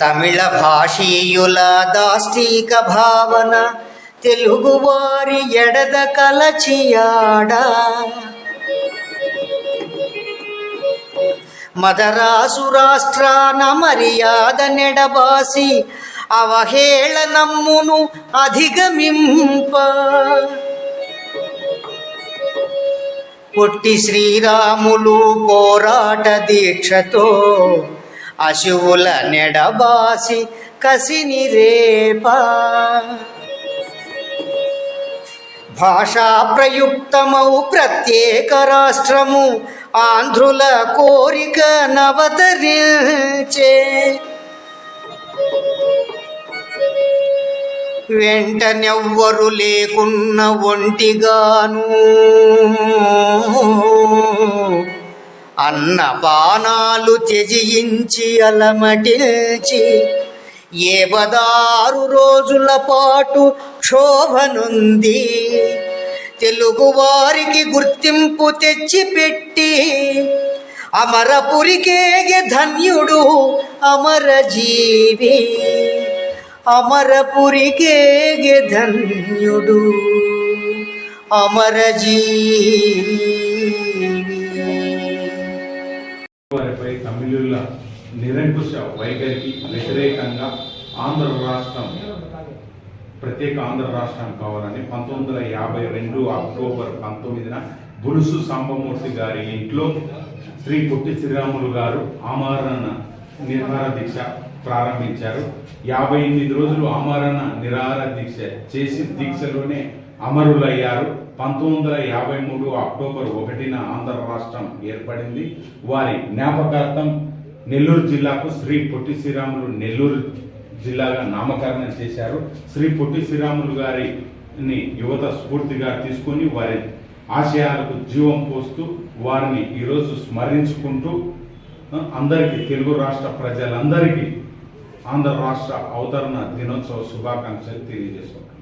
తమిళ భాషీయుల దాష్టీక భావన తెలుగువారి ఎడద కలచియాడ. మదరాసు రాష్ట్రాన మర్యాద నెడబాసి అవహేళనమ్మును అధిగమింప. పొట్టి శ్రీరాములు పోరాట దీక్షతో అశువుల నెడబాసి కసిని రేప. భాషా ప్రయుక్తమౌ ప్రత్యేక రాష్ట్రము ఆంధ్రుల కోరిక నవతరించే. వెంటనెవ్వరు లేకున్న ఒంటిగాను అన్నపానాలు త్యజించి అలమటించి ఏ బదారు రోజుల పాటు క్షోభనుంది. తెలుగువారికి గుర్తింపు తెచ్చిపెట్టి అమరపురికేగే ధన్యుడు అమరజీవి. అమరపురికేగే ధన్యుడు అమరజీవి. వారిపై తమిళుల నిరంకుశ వైఖరికి వ్యతిరేకంగా ఆంధ్ర రాష్ట్రం ప్రత్యేక ఆంధ్ర రాష్ట్రం కావాలని పంతొమ్మిది వందల యాభై రెండు అక్టోబర్ పంతొమ్మిదిన బులుసు సాంబమూర్తి గారి ఇంట్లో శ్రీ పొట్టి శ్రీరాములు గారు ఆమరణ నిరాహార దీక్ష ప్రారంభించారు. యాభై ఎనిమిది రోజులు ఆమరణ నిరాహార దీక్ష చేసి దీక్షలోనే అమరులయ్యారు. పంతొమ్మిది వందల యాభై మూడు అక్టోబర్ ఒకటిన ఆంధ్ర రాష్ట్రం ఏర్పడింది. వారి జ్ఞాపకార్థం నెల్లూరు జిల్లాకు శ్రీ పొట్టి శ్రీరాములు నెల్లూరు జిల్లాగా నామకరణం చేశారు. శ్రీ పొట్టి శ్రీరాములు గారిని యువత స్ఫూర్తిగా తీసుకొని వారి ఆశయాలకు జీవం పోస్తూ వారిని ఈరోజు స్మరించుకుంటూ అందరికీ తెలుగు రాష్ట్ర ప్రజలందరికీ ఆంధ్ర రాష్ట్ర అవతరణ దినోత్సవ శుభాకాంక్షలు తెలియజేసుకుంటాం